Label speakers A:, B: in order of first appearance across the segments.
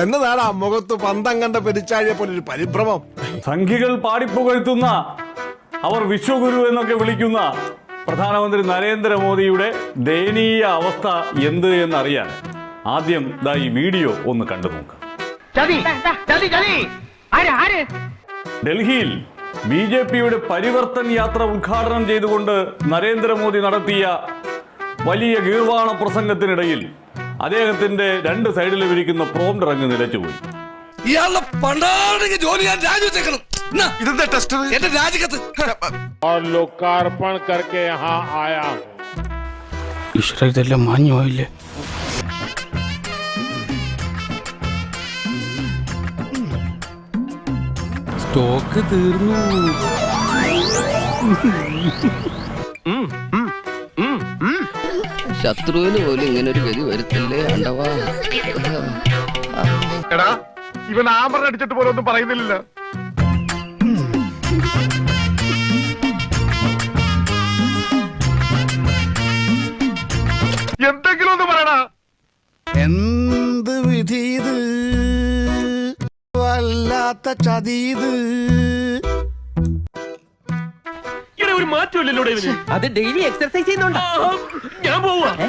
A: എന്നതാണ് ആ മുഖത്ത് പന്തം കണ്ട പെരിച്ചാഴിയെ പോലെ ഒരു പരിഭ്രമം.
B: സംഘികൾ പാടിപ്പുകഴ്ത്തുന്ന അവർ വിശ്വഗുരു എന്നൊക്കെ വിളിക്കുന്ന പ്രധാനമന്ത്രി നരേന്ദ്രമോദിയുടെ ദയനീയ അവസ്ഥ എന്ത് എന്നറിയാൻ ആദ്യം ദാ ഈ വീഡിയോ ഒന്ന് കണ്ടു നോക്കാം. ഡൽഹിയിൽ ബി ജെ പിയുടെ പരിവർത്തൻ യാത്ര ഉദ്ഘാടനം ചെയ്തുകൊണ്ട് നരേന്ദ്രമോദി നടത്തിയ വലിയ ഗീർവാണ പ്രസംഗത്തിനിടയിൽ അദ്ദേഹത്തിന്റെ രണ്ട് സൈഡിൽ ഇരിക്കുന്ന പ്രോംഡർ അങ്ങ് നിലച്ചുപോയി.
C: ഇയാളുടെ പണ്ടാണെങ്കിൽ ജോലി ഞാൻ രാജിവെച്ചേക്കണം. എന്റെ
D: സ്റ്റോക്ക് തീർന്നു. ഉം ഉം ഉം ഉം.
E: ശത്രുവിന് പോലും ഇങ്ങനെ ഒരു ഗതി വരുത്തല്ലേ അണ്ടവാടാ
F: എടാ ഇവൻ ആമറ അടിച്ചിട്ട് പോലും ഒന്നും പറയുന്നില്ല എന്തെങ്കിലും ഒന്ന് പറയണ
A: എന്ത് വിധീത് വല്ലാത്ത ചതീത്
G: അത് ഡെയിലി എക്സർസൈസ് ചെയ്യുന്നുണ്ടോ. ഞാൻ പോവാ.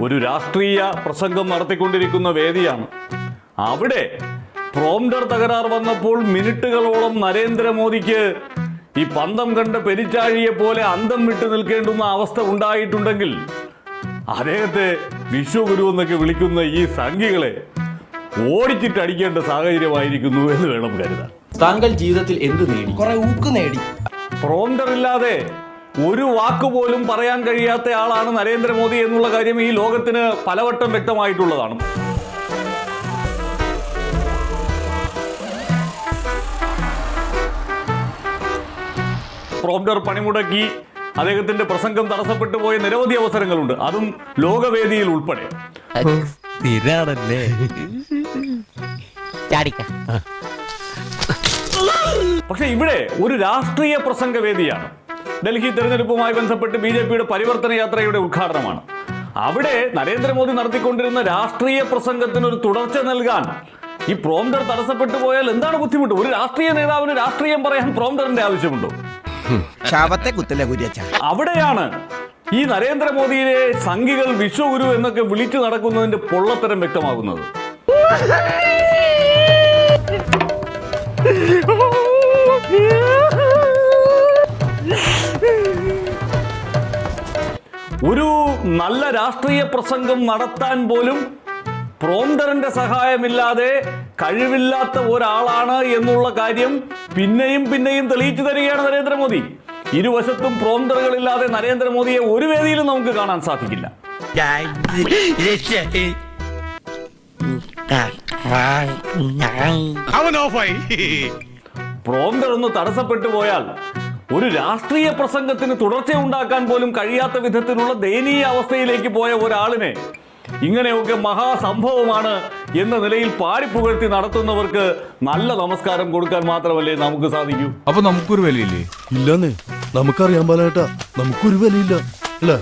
B: ഒരു രാഷ്ട്രീയ പ്രസംഗം നടത്തിക്കൊണ്ടിരിക്കുന്ന വേദിയാണ്. അവിടെ പ്രോംഡർ തകരാർ വന്നപ്പോൾ മിനിറ്റുകളോളം നരേന്ദ്രമോദിക്ക് ഈ പന്തം കണ്ട പെരിച്ചാഴിയെ പോലെ അന്തം വിട്ടു നിൽക്കേണ്ടുന്ന അവസ്ഥ ഉണ്ടായിട്ടുണ്ടെങ്കിൽ അദ്ദേഹത്തെ വിശ്വഗുരു എന്നൊക്കെ വിളിക്കുന്ന ഈ സംഘികളെ ഓടിച്ചിട്ട് അടിക്കേണ്ട സാഹചര്യമായിരിക്കുന്നു എന്ന് വേണം കരുതാൻ.
H: താങ്കൾ ജീവിതത്തിൽ എന്ത് നേടി?
C: കുറെ ഊക്ക് നേടി.
B: പ്രോംഡർ ഇല്ലാതെ ഒരു വാക്ക് പോലും പറയാൻ കഴിയാത്ത ആളാണ് നരേന്ദ്രമോദി എന്നുള്ള കാര്യം ഈ ലോകത്തിന് പലവട്ടം വ്യക്തമായിട്ടുള്ളതാണ്. പ്രോംഡർ പണിമുടക്കി അദ്ദേഹത്തിന്റെ പ്രസംഗം തടസ്സപ്പെട്ടു പോയ നിരവധി അവസരങ്ങളുണ്ട്. അതും ലോകവേദിയിൽ ഉൾപ്പെടെ.
E: സ്ഥിരാണല്ലേ? ചാടിക്ക.
B: പക്ഷെ ഇവിടെ ഒരു രാഷ്ട്രീയ പ്രസംഗവേദിയാണ്. ഡൽഹി തെരഞ്ഞെടുപ്പുമായി ബന്ധപ്പെട്ട് ബി ജെ പിയുടെ പരിവർത്തന യാത്രയുടെ ഉദ്ഘാടനമാണ്. അവിടെ നരേന്ദ്രമോദി നടത്തിക്കൊണ്ടിരുന്ന രാഷ്ട്രീയ പ്രസംഗത്തിന് ഒരു തുടർച്ച നൽകാൻ ഈ പ്രോംഡർ തടസ്സപ്പെട്ടു പോയാൽ എന്താണ് ബുദ്ധിമുട്ട്? ഒരു രാഷ്ട്രീയ നേതാവിന് രാഷ്ട്രീയം പറയാൻ പ്രോംഡറിന്റെ ആവശ്യമുണ്ടോ?
A: ശാപത്തെ കുത്തല കുര്യച്ച.
B: അവിടെയാണ് ഈ നരേന്ദ്രമോദിയെ സംഘികൾ വിശ്വഗുരു എന്നൊക്കെ വിളിച്ചു നടക്കുന്നതിന്റെ പൊള്ളത്തരം വ്യക്തമാകുന്നത്. ഒരു നല്ല രാഷ്ട്രീയ പ്രസംഗം നടത്താൻ പോലും പ്രോംഡറിന്റെ സഹായമില്ലാതെ കഴിവില്ലാത്ത ഒരാളാണ് എന്നുള്ള കാര്യം പിന്നെയും പിന്നെയും തെളിയിച്ചു തരികയാണ് നരേന്ദ്രമോദി. ഇരുവശത്തും പ്രോംഡറുകളില്ലാതെ നരേന്ദ്രമോദിയെ ഒരു വേദിയിലും നമുക്ക് കാണാൻ സാധിക്കില്ല.
F: അവൻ ഓഫായി.
B: ഒന്ന് തടസ്സപ്പെട്ടു പോയാൽ ഒരു രാഷ്ട്രീയ പ്രസംഗത്തിന് തുടർച്ച ഉണ്ടാക്കാൻ പോലും കഴിയാത്ത വിധത്തിലുള്ള ദയനീയ അവസ്ഥയിലേക്ക് പോയ ഒരാളിനെ ഇങ്ങനെയൊക്കെ മഹാസംഭവമാണ് എന്ന നിലയിൽ പാടിപ്പുകഴ്ത്തി നടത്തുന്നവർക്ക് നല്ല നമസ്കാരം കൊടുക്കാൻ മാത്രമല്ലേ നമുക്ക് സാധിക്കൂ.
I: അപ്പൊ നമുക്കൊരു വിലയില്ലേ? ഇല്ലെന്നേ. നമുക്കറിയാൻ പാലാട്ടാ നമുക്കൊരു വിലയില്ല. അല്ലേ?